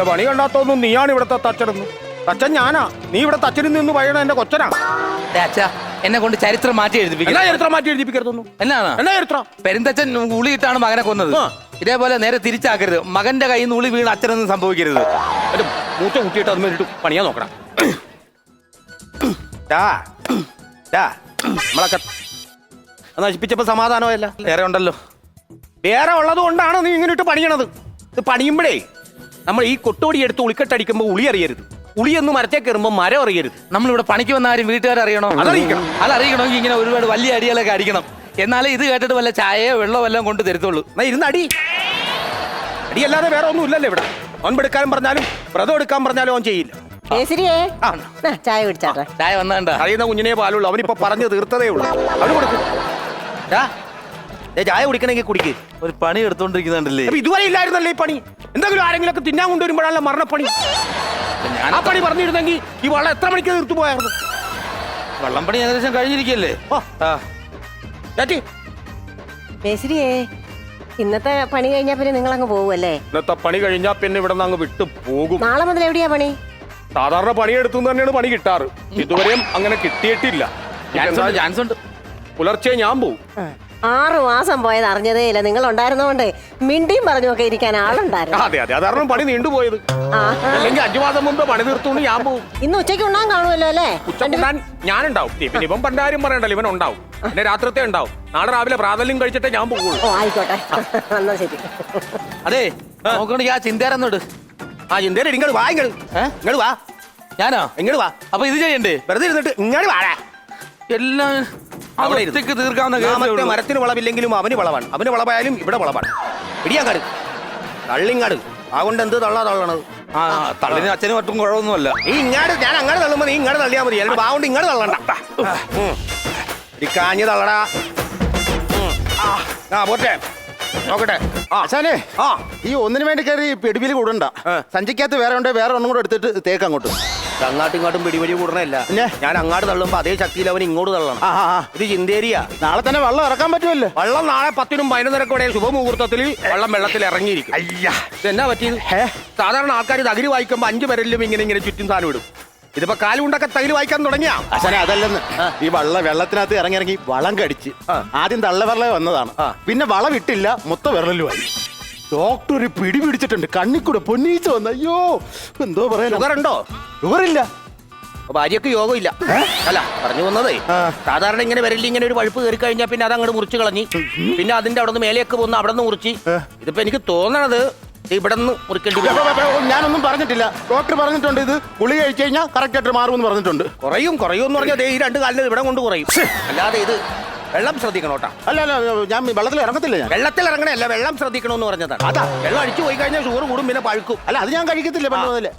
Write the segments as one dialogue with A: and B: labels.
A: എന്റെ പണി കണ്ടാത്തൊന്നും നീയാണ് ഇവിടത്തെ തച്ചനെന്ന്. തച്ചൻ ഞാനാ. നീ ഇവിടെ തച്ചനിൽ നിന്ന് പറയണ എന്റെ കൊച്ചനാ.
B: അച്ഛാ എന്നെ കൊണ്ട് ചരിത്രം മാറ്റി
A: എന്നാ
B: എഴുതിപ്പിക്കണം
A: ചരിത്രം മാറ്റി എഴുതിപ്പിക്കരുതൊന്നും?
B: എന്നാണ്?
A: എന്നാ ചരിത്രം?
B: പെരുന്തച്ഛൻ ഉളിയിട്ടാണ് മകനെ കൊന്നത്.
A: ആ.
B: ഇതേപോലെ നേരെ തിരിച്ചാക്കരുത്. മകന്റെ കയ്യിൽ നിന്ന് ഉളി വീണ് അച്ഛനൊന്നും സംഭവിക്കരുത്.
A: മൂച്ച കുട്ടിയിട്ട് അത് വേണ്ടിട്ട് പണിയാൻ നോക്കണം. ഡാ, ഡാ, നമ്മളൊക്കെ അത് നശിപ്പിച്ചപ്പോ സമാധാനമല്ല
B: വേറെ ഉണ്ടല്ലോ.
A: വേറെ ഉള്ളത് കൊണ്ടാണ് നീ ഇങ്ങനെ ഇട്ട് പണിയണത്. ഇത് പണിയുമ്പോഴേ നമ്മൾ ഈ കൊട്ടോടി എടുത്ത് ഉളിക്കെട്ടടിക്കുമ്പോൾ ഉളി അറിയരുത്. ഉളി എന്ന് മരത്തെ കയറുമ്പോൾ മരം അറിയരുത്.
B: നമ്മളിവിടെ പണിക്ക് വന്ന ആരും വീട്ടുകാർ അറിയണോ?
A: അതറിയിക്കണം.
B: അതറിയണമെങ്കിൽ ഇങ്ങനെ ഒരുപാട് വലിയ അടികളൊക്കെ അടിക്കണം. എന്നാലേ ഇത് കേട്ടിട്ട് വല്ല ചായയോ വെള്ളമോ എല്ലാം കൊണ്ട് തരത്തുള്ളൂ.
A: എന്നാ ഇരുന്ന് അടി. അടിയല്ലാതെ വേറെ ഒന്നും ഇല്ലല്ലോ ഇവിടെ. ഒൻപെടുക്കാനും പറഞ്ഞാലും വ്രതം എടുക്കാൻ പറഞ്ഞാലും ഓൻ ചെയ്യില്ല.
C: കേസരിയേ
A: ആ.
C: ദാ, ചായ കുടിച്ചാട്ടെ.
B: ചായ വന്നാണ്ട
A: അറിയുന്ന കുഞ്ഞിനെ പാലുള്ളൂ. അവനിപ്പോ പറഞ്ഞു തീർത്തതേ ഉള്ളൂ. അവന് കൊടുക്കും. ഡാ, ദേ ചായ കുടിക്കണമെങ്കിൽ കുടിക്ക്.
B: ഒരു പണി എടുത്തോണ്ടിരിക്കുന്നുണ്ടല്ലേ?
A: അപ്പൊ ഇതുവരെ ഇല്ലായിരുന്നല്ലേ ഈ പണി. എന്തെങ്കിലും ആരെങ്കിലും ഒക്കെ തിന്നാൻ കൊണ്ടുവരുമ്പോഴാണല്ലോ മരണപ്പണി.
B: ഞാൻ
A: ആ പണി പറഞ്ഞിരുന്നെങ്കിൽ ഈ വള്ളം എത്ര മണിക്ക് തീർത്തു പോയായിരുന്നു
B: വള്ളം പണി ഏകദേശം കഴിഞ്ഞിരിക്കല്ലേ?
A: ചേച്ചി
C: ഇന്നത്തെ പണി കഴിഞ്ഞാ പിന്നെ നിങ്ങൾ അങ്ങ് പോവുമല്ലേ
A: ഇന്നത്തെ പണി കഴിഞ്ഞാ പിന്നെ ഇവിടെ നിന്ന് അങ്ങ് വിട്ടു പോകും.
C: നാളെ മുതൽ എവിടെയാ പണി?
A: സാധാരണ പണി പണിയെടുത്തു തന്നെയാണ് പണി കിട്ടാറ്. ഇതുവരെയും അങ്ങനെ കിട്ടിയിട്ടില്ല.
B: ചാൻസ് ഉണ്ട് ചാൻസ് ഉണ്ട്
A: പുലർച്ചെ ഞാൻ പോവും.
C: ആറ് മാസം പോയത് അറിഞ്ഞതേ ഇല്ല. നിങ്ങൾ ഉണ്ടായിരുന്നോണ്ട് മിണ്ടിയും പറഞ്ഞൊക്കെ ഇരിക്കാൻ ആളുണ്ടായിരുന്നു.
A: അതെ അതെ. അതാണ് പണി നീണ്ടുപോയത് അല്ലെങ്കിൽ അഞ്ചു മാസം മുമ്പ് പണി തീർത്തുകൊണ്ട് ഞാൻ പോകും
C: ഇന്ന് ഉച്ചയ്ക്ക് ഉണ്ടാൻ കാണുമല്ലോ അല്ലേ?
A: ഉച്ചക്കുണ്ടാൻ ഞാനുണ്ടാവും. പിന്നെ ഇവൻ പണ്ടാരും പറയണ്ടല്ലോ ഇവൻ ഉണ്ടാവും. പിന്നെ രാത്രത്തെ ഉണ്ടാവും. നാളെ രാവിലെ പ്രാതല്യം കഴിച്ചിട്ടേ ഞാൻ പോകുള്ളൂ
C: ഓ ആയിക്കോട്ടെ. എന്നാ ശരി.
B: അതെ നോക്കണെങ്കിൽ ആ ചിന്തേരന്നോട്
A: ആ ചിന്തേര ഇങ്ങോട്ട് വാ ഇങ്ങോട്ട്? ഇങ്ങോട്ട് വാ.
B: ഞാനോ?
A: ഇങ്ങോട്ട് വാ.
B: അപ്പൊ ഇത് ചെയ്യണ്ടേ?
A: വെറുതെ ഇരുന്നിട്ട് ഇങ്ങോട്ട് വാടാ.
B: എല്ലാം. ഒറ്റയ്ക്ക് തീർക്കാവുന്ന
A: മറ്റേ. മരത്തിന് വളവില്ലെങ്കിലും അവന് വളവാണ്. അവന് വളവായാലും ഇവിടെ വളവാണ്. ഇടിയാങ്കാട് തള്ളിങ്ങാട്. അതുകൊണ്ട് എന്ത് തള്ളാ തള്ളണത്?
B: ആ തള്ളിന് അച്ഛനും മറ്റും കുഴപ്പമൊന്നുമല്ല.
A: ഈ ഇങ്ങാട് ഞാൻ അങ്ങോട്ട് തള്ളുമ്പോ നീ ഇങ്ങോട്ട് തള്ളിയാ മതി. അല്ലെങ്കിൽ ബാവുണ്ട് ഇങ്ങോട്ട് തള്ളണ്ട. ഈ കാഞ്ഞ് തള്ളടാ. ആ പോട്ടെ. നോക്കട്ടെ.
D: അച്ഛനെ
A: ആ.
D: ഈ ഒന്നിനു വേണ്ടി കയറി പെടുവിൽ കൂടണ്ട. സഞ്ചിക്കകത്ത് വേറെ ഉണ്ട്? വേറെ ഒന്നും കൂടെ എടുത്തിട്ട് തേക്ക് അങ്ങോട്ട്.
A: അങ്ങാട്ടും ഇങ്ങോട്ടും പിടിപിടി കൂടണല്ല
D: പിന്നെ?
A: ഞാൻ അങ്ങാട്ട് തള്ളുമ്പോ അതേ ശക്തിയിൽ അവൻ ഇങ്ങോട്ട് തള്ളണം.
D: ആ ആ ആ.
A: ഇത് ചിന്തേരിയാ.
D: നാളെ തന്നെ വെള്ളം ഇറക്കാൻ പറ്റുമല്ലോ?
A: വള്ളം നാളെ പത്തിനും പതിനൊന്നരക്കും ഇടയിൽ ശുഭമുഹൂർത്തത്തിൽ വള്ളം വെള്ളത്തിൽ ഇറങ്ങിയിരിക്കും.
D: അയ്യാ.
A: ഇതെന്നാ പറ്റിയത്?
D: ഹേ?
A: സാധാരണ ആൾക്കാർ തകിരി വായിക്കുമ്പോ അഞ്ചു പേരെല്ലാം ഇങ്ങനെ ഇങ്ങനെ ചുറ്റും സാധനം ഇടും. ഇതിപ്പോ കാലുകൊണ്ടൊക്കെ തകിരി വായിക്കാൻ തുടങ്ങിയാ?
D: അച്ഛനെ അതല്ലെന്ന്. ഈ വള്ള വെള്ളത്തിനകത്ത് ഇറങ്ങി ഇറങ്ങി വളം കടിച്ച് ആദ്യം തള്ളവിരല വന്നതാണ്. പിന്നെ വളം ഇട്ടില്ല മൊത്ത വിരലുമായി ഡോക്ടർ ഒരു പിടി പിടിച്ചിട്ടുണ്ട്. കണ്ണിക്കൂടെ പൊന്നീച്ച വന്ന അയ്യോ എന്തോ പറയാൻ
A: ഷുഗർ ഉണ്ടോ?
D: ഷുഗറില്ല
A: ഭാര്യക്ക് യോഗം ഇല്ല അല്ല പറഞ്ഞു വന്നതേ സാധാരണ ഇങ്ങനെ വരില്ല ഇങ്ങനെ ഒരു വഴുപ്പ് കയറി കഴിഞ്ഞാൽ പിന്നെ അത് അങ്ങോട്ട് മുറിച്ച് കളഞ്ഞി പിന്നെ അതിന്റെ അവിടെ നിന്ന് മേലേക്ക് പോകുന്ന അവിടെ നിന്ന് മുറിച്ച് ഇതിപ്പോ എനിക്ക് തോന്നണത് ഇവിടെ നിന്ന് മുറിക്കേണ്ടി വരും.
D: ഞാനൊന്നും പറഞ്ഞിട്ടില്ല. ഡോക്ടർ പറഞ്ഞിട്ടുണ്ട് ഇത്. ഗുളി കഴിച്ചു കഴിഞ്ഞാൽ കറക്റ്റ് ആയിട്ട് മാറുമെന്ന് പറഞ്ഞിട്ടുണ്ട്.
A: കുറയും കുറയും എന്ന് പറഞ്ഞാൽ ദേ ഈ രണ്ട് കാലിൽ ഇവിടെ കൊണ്ട് കുറയും. അല്ലാതെ ഇത് വെള്ളം ശ്രദ്ധിക്കണം കേട്ടോ.
D: അല്ല അല്ല ഞാൻ വെള്ളത്തിൽ ഇറങ്ങത്തില്ല ഞാൻ.
A: വെള്ളത്തിൽ ഇറങ്ങണല്ല വെള്ളം ശ്രദ്ധിക്കണമെന്ന് പറഞ്ഞതാണ്. അതാ. വെള്ളം അടിച്ചു പോയി കഴിഞ്ഞാൽ ഷുഗർ കൂടും പിന്നെ പഴുക്കും.
D: അല്ല അത് ഞാൻ കഴിക്കത്തില്ല പണ്ട് മുതലേ.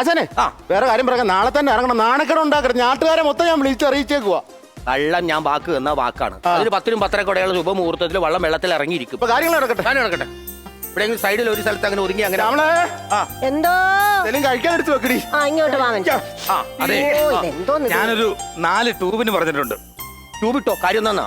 D: അച്ഛനെ
A: ആ.
D: വേറെ കാര്യം പറയാം. നാളെ തന്നെ ഇറങ്ങണം. നാണക്കേട് ഉണ്ടാക്കരുത്. നാട്ടുകാരെ മൊത്തം ഞാൻ വിളിച്ചറിയിച്ചേക്കുവാ
A: വെള്ളം ഞാൻ വാക്ക് എന്ന വാക്കാണ്. അതിന് പത്തിനും പത്തര കൊടയുള്ള ശുഭമുഹൂർത്തത്തിൽ വെള്ളം വെള്ളത്തിൽ ഇറങ്ങിയിരിക്കും.
D: ഇപ്പൊ കാര്യങ്ങൾ നടക്കട്ടെ.
A: ഞാൻ നടക്കട്ടെ. ഇവിടെ സൈഡിൽ ഒരു സ്ഥലത്ത് അങ്ങനെ ഒരുങ്ങി അങ്ങനെ
D: നമ്മളെ
C: എന്തോ?
D: കഴിക്കാൻ എടുത്ത് വെക്കടി.
C: അങ്ങോട്ട് ഇങ്ങോട്ട്?
B: ഞാനൊരു നാല് ട്യൂബിന് പറഞ്ഞിട്ടുണ്ട്.
A: ട്യൂബ് ഇട്ടോ കാര്യം തന്നാ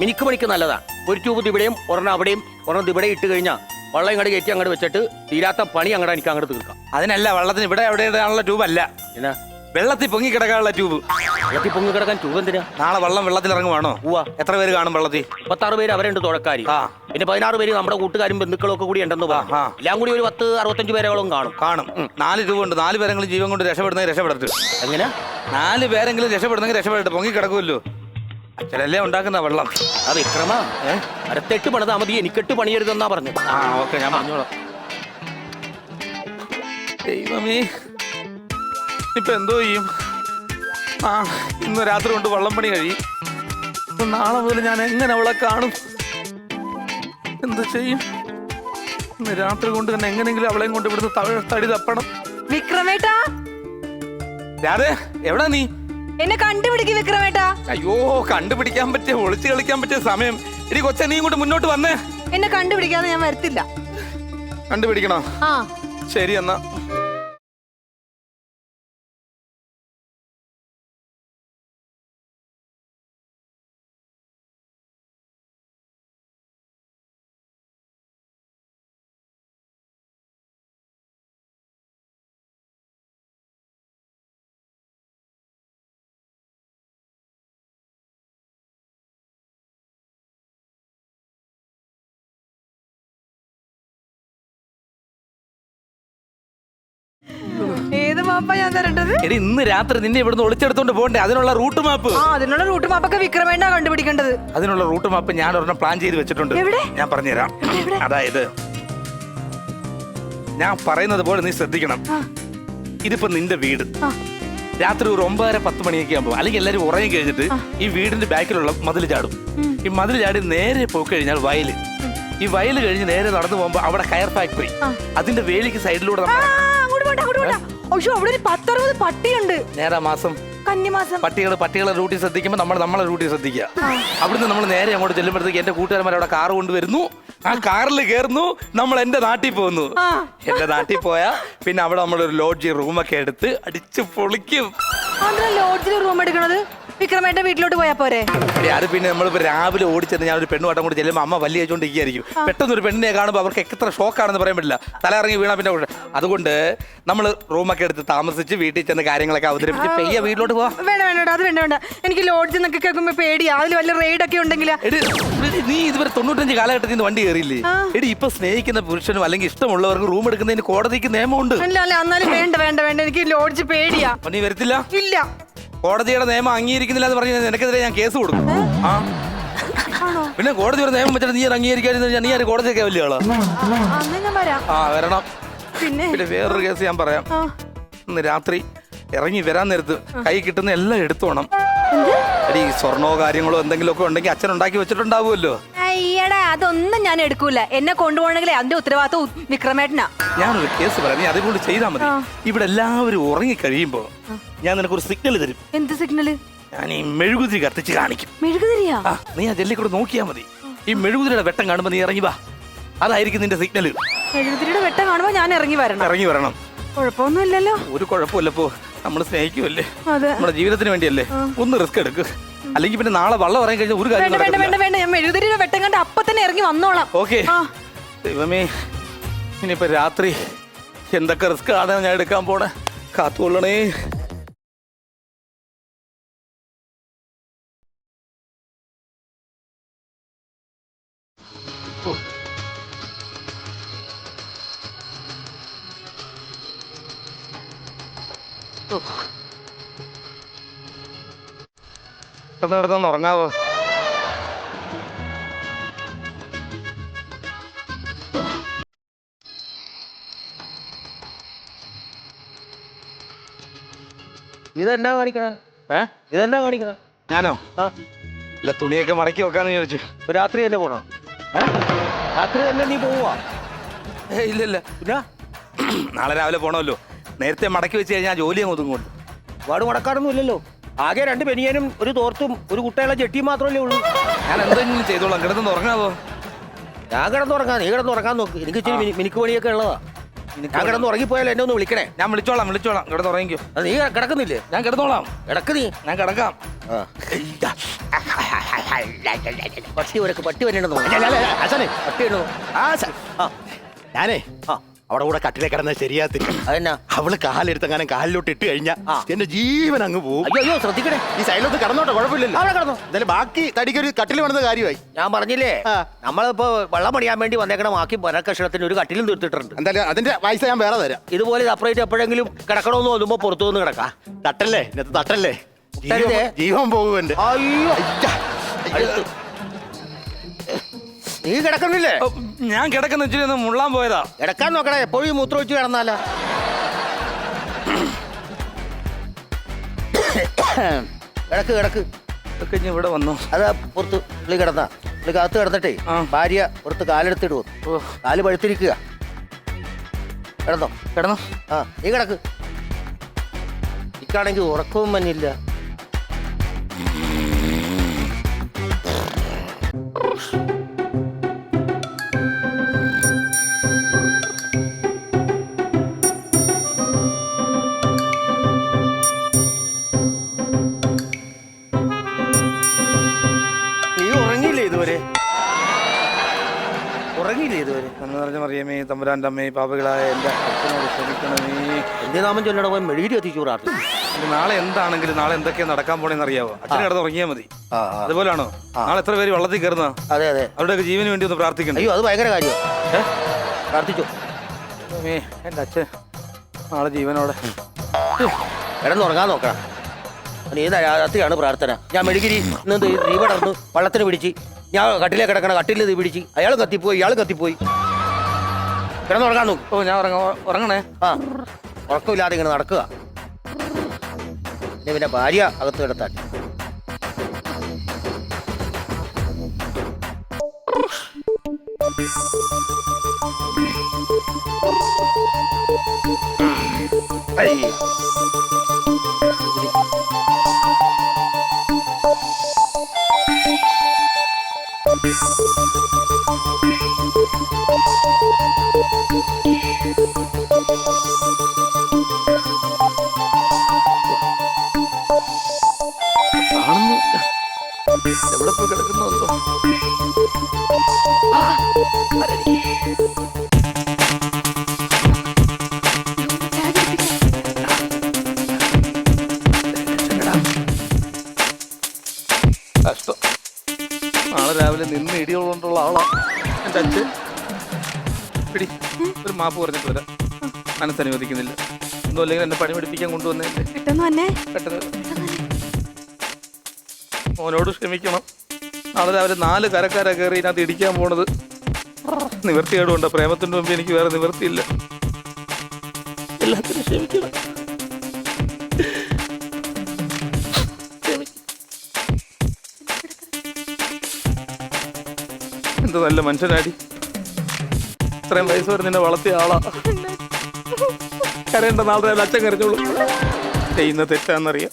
A: മിനിക്ക് മണിക്ക് നല്ലതാണ് ഒരു ട്യൂബ് ഇവിടെയും ഒരെണ്ണം അവിടെയും ഒരെണ്ണം ഇവിടെ ഇട്ട് കഴിഞ്ഞാൽ വെള്ളം ഇങ്ങോട്ട് കയറ്റി അങ്ങോട്ട് വെച്ചിട്ട് തീരാത്ത പണി അങ്ങോട്ട് എനിക്ക് അങ്ങോട്ട് തീർക്കാം.
B: അതിനല്ല വെള്ളത്തിന് ഇവിടെ എവിടെ ഇടാനുള്ള ട്യൂബ് അല്ല
A: എന്നാ?
B: വെള്ളത്തിൽ പൊങ്ങി കിടക്കാനുള്ള ട്യൂബ്.
A: വെള്ളത്തിൽ പൊങ്ങി കിടക്കാൻ ട്യൂബ് എന്തിനാ?
B: നാളെ വെള്ളം വെള്ളത്തിൽ ഇറങ്ങുവാണോ?
A: ഉവ്വ.
B: എത്ര പേര് കാണും വെള്ളത്തിൽ?
A: പത്താറ് പേര് അവരുണ്ട് തുഴക്കാരി. പിന്നെ പതിനാറ് പേര് നമ്മുടെ കൂട്ടുകാരും ബന്ധുക്കളും ഒക്കെ കൂടി ഉണ്ടെന്ന്
B: പോവാ.
A: എല്ലാം കൂടി ഒരു പത്ത് അറുപത്തഞ്ച് പേരോളം കാണും.
B: കാണും. നാല് രൂപ ഉണ്ട് നാല് പേരെങ്കിലും ജീവൻ കൊണ്ട് രക്ഷപ്പെടുന്നെങ്കിൽ രക്ഷപ്പെടുത്തു
A: എങ്ങനെ?
B: നാല് പേരെങ്കിലും രക്ഷപ്പെടുന്നെങ്കിൽ രക്ഷപ്പെടട്ടെ പൊങ്ങി കിടക്കുമല്ലോ അച്ഛനല്ലേ ഉണ്ടാക്കുന്ന വെള്ളം?
A: ആ വിക്രമ അരത്തെട്ട് പണിതാ മതി. എനിക്കെട്ട് പണിയരുതെന്നാ പറഞ്ഞു.
B: ആ ഓക്കെ ഞാൻ പറഞ്ഞോളാം. ദൈവമേ. ഇപ്പൊ എന്തോ ചെയ്യും? ആ ഇന്ന് രാത്രി കൊണ്ട് വള്ളം പണി കഴിയും. ഇപ്പൊ നാളെ മുതൽ ഞാൻ എങ്ങനെ അവളെ കാണും? എന്ത് ചെയ്യും? ഇന്ന് രാത്രി കൊണ്ട് തന്നെ എങ്ങനെങ്കിലും അവളെയും കൊണ്ട് ഇവിടുന്ന് തടി തപ്പണം.
E: വിക്രമേട്ടാ.
B: രാധേ എവിടാ നീ?
E: എന്നെ കണ്ടുപിടിക്കും വിക്രമേട്ടാ.
B: അയ്യോ കണ്ടുപിടിക്കാൻ പറ്റിയ ഒളിച്ചു കളിക്കാൻ പറ്റിയ സമയം. ഇനി കൊച്ചെ നീ ഇങ്ങോട്ട് മുന്നോട്ട് വന്നേ.
E: എന്നെ കണ്ടുപിടിക്കാതെ ഞാൻ വരത്തില്ല.
B: കണ്ടുപിടിക്കണോ?
E: ആ.
B: ശരി എന്നാ.
E: മാപ്പ ഞാൻ തരേണ്ടത്?
B: എടി ഇന്ന് രാത്രി നിന്നെ ഇവിടുന്ന് ഒളിച്ചെടുത്തോണ്ട് പോകണ്ടേ? അതിനുള്ള റൂട്ട് മാപ്പ്.
E: ആ അതിനുള്ള റൂട്ട് മാപ്പൊക്കെ വിക്രമേണ്ട കണ്ടുപിടിക്കേണ്ടത്.
B: അതിനുള്ള റൂട്ട് മാപ്പ് ഞാൻ ഒരെണ്ണം പ്ലാൻ ചെയ്ത് വെച്ചിട്ടുണ്ട്.
E: എവിടെ?
B: ഞാൻ പറഞ്ഞുതരാം. അതായത് ഞാൻ പറയുന്നത് പോലെ നീ ശ്രദ്ധിക്കണം. ഇതിപ്പോ നിന്റെ വീട്.
E: ആ.
B: രാത്രി ഒരു ഒമ്പതര പത്ത് മണിയൊക്കെ ആകുമ്പോൾ അല്ലെങ്കിൽ എല്ലാരും ഉറങ്ങി കഴിഞ്ഞിട്ട് ഈ വീടിന്റെ ബാക്കിലുള്ള മതിൽ ചാടും. ഈ മതിൽ ചാടി നേരെ പോയി കഴിഞ്ഞാൽ വയൽ. ഈ വയൽ കഴിഞ്ഞ് നേരെ നടന്നു പോകുമ്പോൾ അവിടെ കയർ ഫാക്ടറി അതിന്റെ വേലിക്ക് സൈഡിലൂടെ നമ്മൾ
E: അയ്യോ അവിടെ ഒരു പത്തറുപത് പട്ടിയുണ്ട്.
B: നേരെ മാസം.
E: കന്നിമാസം.
B: പട്ടികൾ പട്ടികളെ റൂട്ടിൽ ശ്രദ്ധിക്കുമ്പോൾ നമ്മൾ നമ്മളെ റൂട്ടിൽ ശ്രദ്ധിക്കുക. അവിടുന്ന് നമ്മൾ നേരെ അങ്ങോട്ട് ചെല്ലുമ്പോഴത്തേക്ക് എന്റെ കൂട്ടുകാരന്മാർ അവിടെ കാറ് കൊണ്ടുവരുന്നു. ആ കാറിൽ കയറുന്നു നമ്മൾ എന്റെ നാട്ടിൽ പോകുന്നു. എന്റെ നാട്ടിൽ പോയാ പിന്നെ അവിടെ നമ്മളൊരു ലോഡ്ജ് റൂമൊക്കെ എടുത്ത് അടിച്ച് പൊളിക്കും.
E: ലോഡ്ജിൽ റൂം എടുക്കണത്? വിക്രമേട്ട വീട്ടിലോട്ട് പോയാ പോരെ?
B: അത് പിന്നെ നമ്മൾ രാവിലെ ഓടിച്ചെന്ന് ഞാൻ ഒരു പെണ്ണുവട്ടം കൂടി ചെല്ലുമ്പോൾ അമ്മ വലിയ വെച്ചോണ്ടിരിക്കുകയായിരിക്കും പെട്ടെന്ന് ഒരു പെണ്ണിനെ കാണുമ്പോൾ അവർക്ക് എത്ര ഷോക്കാണെന്ന് പറയാൻ പറ്റില്ല. തല ഇറങ്ങി വീണ പിന്നെ അതുകൊണ്ട് നമ്മൾ റൂമൊക്കെ എടുത്ത് താമസിച്ച് വീട്ടിൽ ചെന്ന് കാര്യങ്ങളൊക്കെ അവതരിപ്പിച്ച് പെയ്യ വീട്ടിലോട്ട് പോവാ.
E: വേണ്ട വേണ്ട അത് വേണ്ട വേണ്ട. എനിക്ക് ലോഡ്ജ് നിങ്ങൾക്ക് കേൾക്കുമ്പോ പേടിയാ. അതിൽ വല്ല റെയ്ഡ് ഒക്കെ
B: നീ ഇതുവരെ തൊണ്ണൂറ്റഞ്ച് കാലഘട്ടത്തിൽ നിന്ന് വണ്ടി കയറിയില്ലേ? എടി ഇപ്പൊ സ്നേഹിക്കുന്ന പുരുഷനും അല്ലെങ്കിൽ ഇഷ്ടമുള്ളവർക്ക് റൂം എടുക്കുന്നതിന് കോടതിക്ക് നിയമമുണ്ട്.
E: അല്ല അല്ല എന്നാലും വേണ്ട വേണ്ട വേണ്ട. എനിക്ക് ലോഡ്ജ് പേടിയാ.
B: നീ വരത്തില്ല?
E: ഇല്ല.
B: കോടതിയുടെ നിയമം അംഗീകരിക്കുന്നില്ല എന്ന് പറഞ്ഞാൽ നിനക്കെതിരെ ഞാൻ കേസ് കൊടുക്കും. ആ. പിന്നെ കോടതിയുടെ ഒരു നിയമം വെച്ചിട്ട് നീ അംഗീകരിക്കാതിരുന്ന നീ ആര് കോടതിയൊക്കെ വലിയ ആളാ? ആ വരണം.
E: പിന്നെ?
B: പിന്നെ വേറൊരു കേസ് ഞാൻ പറയാം. ഇന്ന് രാത്രി ഇറങ്ങി വരാൻ നേരത്ത് കൈ കിട്ടുന്ന എല്ലാം എടുത്തോണം. എടി സ്വർണോ കാര്യങ്ങളോ എന്തെങ്കിലുമൊക്കെ ഉണ്ടെങ്കിൽ അച്ഛൻ ഉണ്ടാക്കി വെച്ചിട്ടുണ്ടാവുമല്ലോ.
E: അയ്യടാ അതൊന്നും ഞാൻ എടുക്കൂല. എന്നെ കൊണ്ടുപോകണമെങ്കിൽ അതിന്റെ ഉത്തരവാദിത്വം വിക്രമേട്ടനാ.
B: ഞാനൊരു കേസ് പറയാം. നീ അതുകൊണ്ട് ചെയ്താൽ മതി. ഇവിടെ എല്ലാവരും ഉറങ്ങി കഴിയുമ്പോ ഞാൻ നിനക്കൊരു സിഗ്നൽ തരും.
E: എന്ത് സിഗ്നൽ
B: ഞാൻ ഈ മെഴുകുതിരി കത്തിച്ച് കാണിക്കും.
E: മെഴുകുതിരിയാ?
B: ആ നീ ആ ജെല്ലിക്കൂടെ നോക്കിയാ മതി. ഈ മെഴുകുതിരിയുടെ വെട്ടം കാണുമ്പോ നീ ഇറങ്ങി വാ. അതായിരിക്കും നിന്റെ സിഗ്നൽ
E: മെഴുകുതിരിയുടെ വെട്ടം കാണുമ്പോ ഞാൻ ഇറങ്ങി വരണം.
B: ഇറങ്ങി വരണം.
E: കുഴപ്പമൊന്നും ഇല്ലല്ലോ
B: ഒരു കുഴപ്പമില്ലപ്പോ. നമ്മൾ സ്നേഹിക്കുമല്ലേ
E: അതെ.
B: നമ്മുടെ ജീവിതത്തിന് വേണ്ടിയല്ലേ? ഒന്ന് റിസ്ക് എടുക്ക്. അല്ലെങ്കിൽ പിന്നെ നാളെ വള്ളം പറയാൻ കഴിഞ്ഞാൽ ഒരു കാര്യം
E: വേണ്ട വേണ്ട വേണ്ട വേണ്ട. ഞാൻ മെഴുകുതിരിയുടെ വെട്ടം കണ്ട് അപ്പൊ തന്നെ ഇറങ്ങി വന്നോളാം.
B: ഓക്കെ.
E: ആ.
B: ദൈവമേ ഇനിയിപ്പോ രാത്രി എന്തൊക്കെ റിസ്ക് ആണ് ഞാൻ എടുക്കാൻ പോണേ? കാത്തുകൊള്ളണേ. കിടന്ന് ഉറങ്ങാവോ?
A: ഇതെന്താ കാണിക്കണ?
B: ഏ?
A: ഇതെന്നാ കാണിക്കണ?
B: ഞാനോ?
A: ആ.
B: അല്ല തുണിയൊക്കെ മടക്കി വെക്കാന്ന് ചോദിച്ചു
A: ഇപ്പൊ രാത്രി തന്നെ പോണോ? ഏ? രാത്രി തന്നെ നീ പോവാ
B: ഏ ഇല്ല ഇല്ല.
A: പിന്നെ
B: നാളെ രാവിലെ പോണമല്ലോ. നേരത്തെ മടക്കി വെച്ച് കഴിഞ്ഞാൽ ജോലി അങ്ങ് ഒതുങ്ങുമല്ലോ
A: ഒരുപാട് മുടക്കാറൊന്നും ഇല്ലല്ലോ. ആകെ രണ്ട് പെനിയാനും ഒരു തോർത്തും ഒരു കുട്ടയുള്ള ചെട്ടിയും മാത്രമല്ലേ ഉള്ളൂ.
B: ഞാൻ എന്തെങ്കിലും ചെയ്തോളാം. കിടന്ന് ഉറങ്ങാവോ?
A: ഞാൻ കിടന്നുറങ്ങാം നീ കിടന്നുറങ്ങാൻ നോക്ക്. എനിക്ക് ഇച്ചിരി മിനിക്ക് പണിയൊക്കെ ഉള്ളതാ. ഞാൻ കിടന്ന് ഉറങ്ങിപ്പോയാലോ എന്നെ ഒന്ന് വിളിക്കണേ.
B: ഞാൻ വിളിച്ചോളാം വിളിച്ചോളാം. കിടന്ന് ഉറങ്ങിക്കോ.
A: അത് നീ കിടക്കുന്നില്ലേ?
B: ഞാൻ കിടന്നോളാം.
A: കിടക്ക് നീ.
B: ഞാൻ കിടക്കാം.
A: പട്ടി വരക്ക് പട്ടി
D: വരണ്ടെന്ന്
A: പട്ടി വരണോ
D: ഞാനേ ആ. അവിടെ കൂടെ കട്ടിലെ കിടന്ന ശരിയാത്തില്ല
A: അതെന്നാ?
D: അവൾ കാലെടുത്തങ്ങനെ കാലിലോട്ട് ഇട്ട് കഴിഞ്ഞാ
A: ആ.
D: എന്റെ ജീവൻ അങ്ങ് പോവും.
A: അയ്യോ അയ്യോ ശ്രദ്ധിക്കണേ.
D: ഈ സൈഡിലോട്ട് കടന്നോട്ടെ കുഴപ്പമില്ലല്ലോ.
A: അവിടെ കിടന്നോ.
D: എന്തായാലും ബാക്കി തടിക്കൊരു കട്ടിൽ വേണമെന്ന കാര്യമായി.
A: ഞാൻ പറഞ്ഞില്ലേ?
D: ആ.
A: നമ്മളിപ്പോ വെള്ളം പണിയാൻ വേണ്ടി വന്നേക്കണ ബാക്കി വനക്കഷണത്തിന് ഒരു കട്ടിലും തീർത്തിട്ടുണ്ട്.
D: എന്തായാലും അതിന്റെ പൈസ ഞാൻ വേറെ തരാം.
A: ഇതുപോലെ സെപ്പറേറ്റ് എപ്പോഴെങ്കിലും കിടക്കണമെന്ന് തോന്നുമ്പോ പുറത്തു നിന്ന് കിടക്കാം.
D: തട്ടല്ലേ? ഇന്നത്തെ തട്ടല്ലേ. ജീവൻ- ജീവൻ പോകും എന്റെ.
A: അയ്യോ. അടുത്ത്. നീ കിടക്കുന്നില്ലേ?
B: ഓ, ഞാൻ കിടക്കുന്ന ഇച്ചിരി ഒന്ന് മുള്ളാൻ പോയതാ.
A: കിടക്കാൻ നോക്കണേ എപ്പോഴും ഈ മൂത്രം ഒഴിച്ച് കിടന്നാല. കിടക്ക് കിടക്ക്.
B: ഇതൊക്കെ ഇനി ഇവിടെ വന്നു.
A: അത് പുറത്ത് പുള്ളി കിടന്ന. പുള്ളി കാത്തു കിടന്നിട്ടേ
B: ആ.
A: ഭാര്യ പുറത്ത് കാലെടുത്തിടുവോ
B: ഓ.
A: കാൽ പഴുത്തിരിക്കുക. കിടന്നോ?
B: കിടന്നു?
A: ആ നീ കിടക്ക്. ഇക്കാണെങ്കിൽ ഉറക്കവും മഞ്ഞില്ല
B: അമ്മേ പാപകളായ എന്റെ അച്ഛനോട് ക്ഷമിക്കണമേ
A: എന്റെ നാമം ചൊല്ലണ പോയി മെഴുകിരി എത്തിച്ചു പ്രാർത്ഥി
B: ഇനി നാളെ എന്താണെങ്കിലും നാളെ എന്തൊക്കെയാ നടക്കാൻ പോണെന്ന് അറിയാവോ അച്ഛനെ കിടന്ന് ഉറങ്ങിയാൽ മതി.
A: ആ ആ.
B: അതുപോലാണോ? നാളെ എത്ര പേര് വള്ളത്തിൽ കയറുന്ന?
A: അതെ അതെ.
B: അവരുടെയൊക്കെ ജീവന് വേണ്ടി ഒന്ന് പ്രാർത്ഥിക്കണം
A: അയ്യോ അത് ഭയങ്കര കാര്യമാണ്
B: ഏ?
A: പ്രാർത്ഥിച്ചു.
B: ദൈവമേ, എന്റെ അച്ഛൻ നാളെ ജീവനോടെ.
A: കിടന്നുറങ്ങാൻ നോക്കണം. അവന് ഏത് രാത്രിയാണ് പ്രാർത്ഥന. ഞാൻ മെഴുകിരി ഇന്ന് തീ പടർന്നു വള്ളത്തിന് പിടിച്ച് ഞാൻ കട്ടിലേ കിടക്കണ കട്ടിലിൽ തീ പിടിച്ച് അയാൾ കത്തിപ്പോയി ഇയാൾ കത്തിപ്പോയി. കിടന്നുറങ്ങാൻ നോക്കും.
B: ഓ ഞാൻ ഉറങ്ങ ഉറങ്ങണേ.
A: ആ ഉറക്കമില്ലാതെ ഇങ്ങനെ നടക്കുക. പിന്നെ പിന്നെ ഭാര്യ അകത്ത് കിടത്താൻ. അയ്യ.
B: കഷ്ടം നാളെ രാവിലെ നിന്ന് ഇടിയുള്ളതുകൊണ്ടുള്ള ആളാ എന്റെ അച്ഛൻ പിടി ഒരു മാപ്പ് പറഞ്ഞിട്ട് വരാം മനസ്സനുവദിക്കുന്നില്ല ഒന്നും അല്ലെങ്കിൽ എന്നെ പണി പഠിപ്പിക്കാൻ കൊണ്ടുവന്നതല്ലേ
E: പെട്ടെന്ന്
B: പെട്ടെന്ന് മോനോട് ക്ഷമിക്കണം. നാളെ രാവിലെ നാല് കരക്കാരെ കയറി ഇതിനകത്ത് ഇടിക്കാൻ പോണത്. നിവർത്തികേടുണ്ട് പ്രേമത്തിന്റെ മുമ്പ് എനിക്ക് വേറെ നിവർത്തിയില്ല. എല്ലാത്തിനും ക്ഷമിക്കണം. ക്ഷമി. എന്ത് നല്ല മനുഷ്യനാടി. ഇത്രയും വയസ്സ് വരെ നിന്നെ വളർത്തിയ ആളാ. കരയേണ്ട നാളെ അച്ഛൻ കരഞ്ഞോളൂ. ചെയ്യുന്ന തെറ്റാന്നറിയാം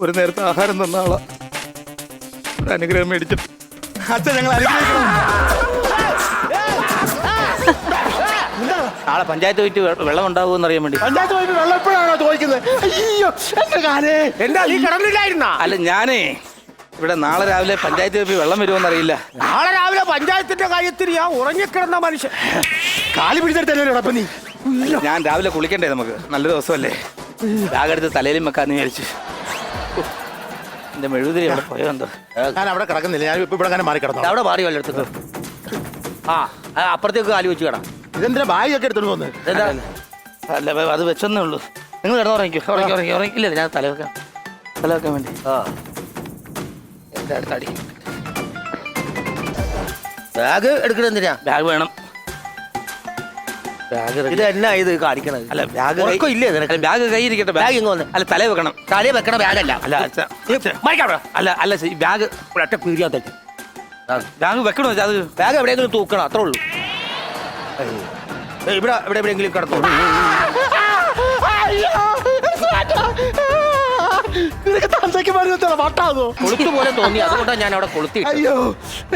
B: ഒരു നേരത്തെ ആഹാരം തന്ന ആളാ. ഒരു അനുഗ്രഹം മേടിച്ചിട്ട്. അച്ഛൻ ഞങ്ങൾ അനുഗ്രഹിക്കണം. നാളെ പഞ്ചായത്ത് പോയിട്ട് വെള്ളം ഉണ്ടാവുമെന്ന് അറിയാൻ വേണ്ടി.
D: പഞ്ചായത്ത് പോയിട്ട് വെള്ളം എപ്പോഴാണോ ചോദിക്കുന്നത്? അയ്യോ എന്റെ കാലേ.
A: എന്താ നീ കിടന്നില്ലായിരുന്നാ?
B: അല്ല ഞാനേ ഇവിടെ നാളെ രാവിലെ പഞ്ചായത്ത് പോയി വെള്ളം വരുമോന്ന് അറിയില്ല.
A: നാളെ രാവിലെ പഞ്ചായത്തിന്റെ കാര്യത്തിൽ ഞാൻ ഉറങ്ങിക്കിടന്ന മനുഷ്യൻ.
D: കാലി പിടിച്ചെടുത്തല്ലേ നീ
B: ഞാൻ രാവിലെ കുളിക്കണ്ടേ നമുക്ക്? നല്ല ദിവസമല്ലേ? രാഗെടുത്ത് തലയിലും വെക്കാന്ന് വിചാരിച്ചു. എന്റെ മെഴുകുതിരി അവിടെ പോയോ എന്തോ?
D: ഞാൻ അവിടെ കിടക്കുന്നില്ല. ഞാൻ ഇപ്പൊ ഇവിടെ അങ്ങനെ മാറി കിടന്നു
A: അവിടെ മാറി വല്ല ആ ആ, അപ്പുറത്തേക്ക് കാലി വെച്ച് കിടാം.
D: ഇതെന്തിനാ ബാഗ് ഒക്കെ എടുത്തോണ്ട്
B: അല്ല അത് വെച്ചെന്നേ ഉള്ളൂ. നിങ്ങൾ കിടന്ന് ഉറങ്ങിക്കോ. ഉറങ്ങി ഉറങ്ങി ഉറങ്ങി ഇല്ല ഞാൻ തല വെക്കാം. തല വെക്കാൻ വേണ്ടി.
A: ആ.
B: എന്റെ അടുത്ത് അടി.
A: ബാഗ് എടുക്കണെന്തിനാ
B: ബാഗ് വേണം.
A: ഇത് എന്നാ ഇത് കാണിക്കണത്?
B: അല്ല ബാഗ്
A: ഉറക്കം ഇല്ലേ നിനക്ക്?
B: ബാഗ് കൈ ഇരിക്കട്ടെ
A: ബാഗ്. ഇങ്ങ് വന്ന്.
B: അല്ല തല വെക്കണം.
A: തലേ വെക്കണ ബാഗല്ല.
B: അല്ല അച്ഛാ അല്ല അല്ല ബാഗ്
A: ഒറ്റ പീടിയാത്തേക്ക്
B: ബാഗ് വെക്കണോ? അത്
A: ബാഗ് എവിടെയെങ്കിലും തൂക്കണം അത്രേ ഉള്ളൂ. ഏയ്, ഇവിടെ ഇവിടെ എവിടെയെങ്കിലും കിടന്നു
D: നിനക്ക് തന്തയ്ക്ക് മരുന്നത്തോളം വട്ടാതോ
A: കൊളുത്തു പോലെ തോന്നി. അതുകൊണ്ടാണ് ഞാൻ അവിടെ കൊളുത്തി
D: അയ്യോ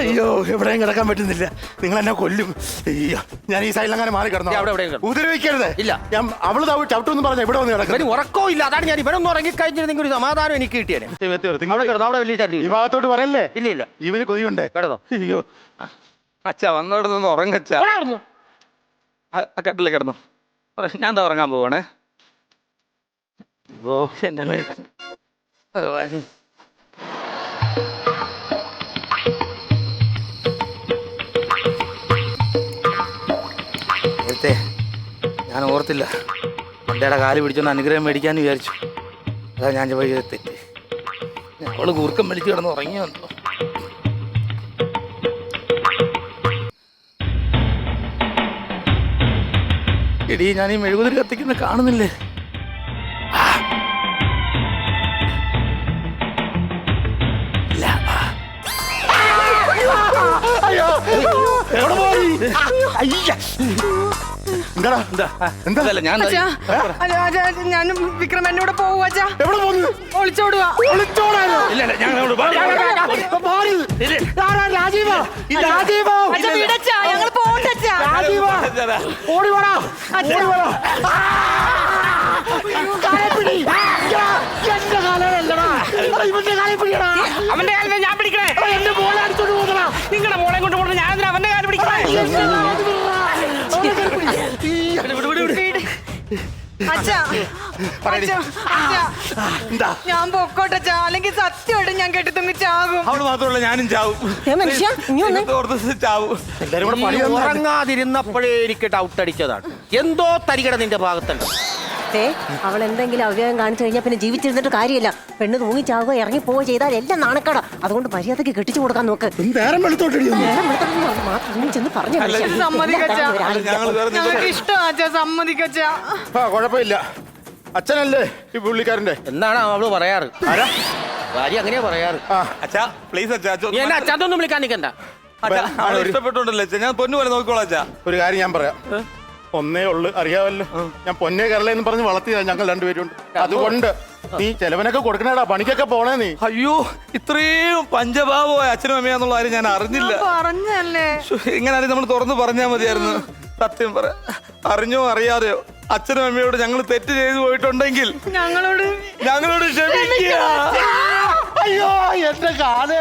D: അയ്യോ എവിടെയും കിടക്കാൻ പറ്റുന്നില്ല. നിങ്ങൾ എന്നെ കൊല്ലും. അയ്യോ ഞാൻ ഈ സൈഡിൽ അങ്ങനെ മാറി കിടന്നു?
A: അവിടെ എവിടെയും കിടന്നു.
D: ഉപദ്രവിക്കരുത്.
A: ഇല്ല.
D: ഞാൻ അവൾ ചവിട്ടെന്ന് പറഞ്ഞ ഇവിടെ വന്ന്
A: ഇവന്
D: ഉറക്കോ
A: ഉറക്കവും ഇല്ല. അതാണ് ഞാൻ ഇവനൊന്നും ഉറങ്ങിക്കഴിഞ്ഞിരുന്നെങ്കിൽ ഒരു സമാധാനം എനിക്ക് കിട്ടിയേനെ. അവിടെ കിടന്നു? അവിടെ വലിയ
D: ഈ ഭാഗത്തോട്ട് പറയല്ലേ?
A: ഇല്ല ഇല്ല.
D: ഇവന് കൊതിയുണ്ടേ?
A: കിടന്നോ.
B: അയ്യോ. അച്ഛാ വന്നോടെ നിന്ന് ഉറങ്ങച്ച. ആ കട്ടിലെ കിടന്നു. ഞാൻ എന്താ ഉറങ്ങാൻ പോവാണേ. ഓ എന്റെ ഭഗവാൻ. നേരത്തെ ഞാൻ ഓർത്തില്ല. പണ്ടയുടെ കാൽ പിടിച്ചൊന്ന് അനുഗ്രഹം മേടിക്കാന്ന് വിചാരിച്ചു. അതാ ഞാൻ പോയി തെറ്റ്. അവൾ കൂർക്കം വലിച്ചു കിടന്ന് ഉറങ്ങി വന്നു. എടീ ഞാൻ ഈ മെഴുകുതിരി കത്തിക്കുന്ന കാണുന്നില്ലേ?
D: എന്താടാ?
B: എന്താ? അതല്ല ഞാൻ
E: അച്ഛാ അല്ല, അച്ഛാ, ഞാനും വിക്രം എന്നോട് കൂടെ പോവുക
D: എവിടെ പോകുന്നു
E: ഒളിച്ചോടുക.
D: ഒളിച്ചോടാനോ?
B: ഇല്ല ഇല്ല, ഞാൻ അങ്ങോട്ട് പോകാം.
D: ഇപ്പൊ മാറി. ആരാ രാജീവോ? ഈ രാജീവോ?
E: അച്ഛാ വീടച്ചാ. ഞങ്ങൾ പോകണ്ട അച്ഛാ.
D: രാജീവോ? ഓടി വേടാ. ഓടി വേടാ. കാലപ്പിടി എന്റെ കാലല്ലടാ ഇവന്റെ കാലപ്പിടിയടാ
E: അവന്റെ കാലത്ത് ഞാൻ പിടിക്കണേ.
D: എന്റെ മോളെ അടിച്ചോണ്ട് പോകുന്നടാ.
E: നിങ്ങളുടെ മോളെ കൊണ്ട് പോകണം ഞാൻ എന്തിനാ അവന്റെ കാലം പിടിക്കണേ? അച്ഛാ അച്ഛാ, അച്ഛാ, ഞാൻ പൊക്കോട്ടെ അച്ഛാ. അല്ലെങ്കിൽ സത്യമായിട്ട് ഞാൻ കെട്ടി തുമ്പി ചാകും
B: അവൾ മാത്രമല്ല ഞാനും ചാവും.
A: ഉറങ്ങാതിരുന്നപ്പോഴേ എനിക്ക് ഡൗട്ട് അടിച്ചതാണ് എന്തോ തരികട നിന്റെ ഭാഗത്തുണ്ട്.
C: ഏ അവൾ എന്തെങ്കിലും അവ്യവം കാണിച്ചു കഴിഞ്ഞാൽ പിന്നെ ജീവിച്ചിരുന്നിട്ട് കാര്യമില്ല. പെണ്ണ് തൂങ്ങിച്ചാവുക ഇറങ്ങി പോവുക ചെയ്താൽ എല്ലാം നാണക്കട. അതുകൊണ്ട് മര്യാദയ്ക്ക് കെട്ടിച്ചു കൊടുക്കാൻ നോക്ക്.
D: നേരം വെളുത്തോട്ടടി ഒന്ന്.
C: നേരം വെളുത്തപ്പോൾ മാത്രം ചെന്ന് പറഞ്ഞു.
D: ആ കുഴപ്പമില്ല. അച്ഛനല്ലേ ഈ പുള്ളിക്കാരന്റെ
A: എന്താണ് അവൾ പറയാറ്?
D: ആരാ?
A: ഭാര്യ അങ്ങനെയാ പറയാറ്.
B: അച്ഛാ പ്ലീസ് അച്ഛാ
A: നീ
B: ഒന്ന്
A: എന്നെ അച്ഛാത്തൊന്നും വിളിക്കാൻ നിൽക്കണ്ട
B: അച്ഛാ അവളെ ഇഷ്ടപ്പെട്ടുണ്ടല്ലോ അച്ഛാ. ഞാൻ പൊന്നു പോലെ നോക്കിക്കോളാം അച്ഛാ.
D: ഒരു കാര്യം ഞാൻ പറയാം. ഒന്നേ ഉള്ളു. അറിയാമല്ലോ ഞാൻ പൊന്നേ കരള എന്ന് പറഞ്ഞ് വളർത്തിയതാ ഞങ്ങൾ രണ്ടുപേരും അതുകൊണ്ട് നീ ചെലവനൊക്കെ കൊടുക്കണേടാ പണിക്കൊക്കെ പോണേ നീ.
B: അയ്യോ ഇത്രയും പഞ്ചഭാവമായ അച്ഛനും അമ്മയാന്നുള്ള കാര്യം ഞാൻ അറിഞ്ഞില്ല.
E: പറഞ്ഞല്ലേ
B: ഇങ്ങനെ നമ്മൾ തുറന്നു പറഞ്ഞാൽ മതിയായിരുന്നു. സത്യം പറ അറിഞ്ഞോ അറിയാതെയോ? അച്ഛനും അമ്മയോട് ഞങ്ങൾ തെറ്റ് ചെയ്തു പോയിട്ടുണ്ടെങ്കിൽ
E: ഞങ്ങളോട്
B: ഞങ്ങളോട് ക്ഷമിക്കുക.
D: അയ്യോ എന്റെ കാലേ.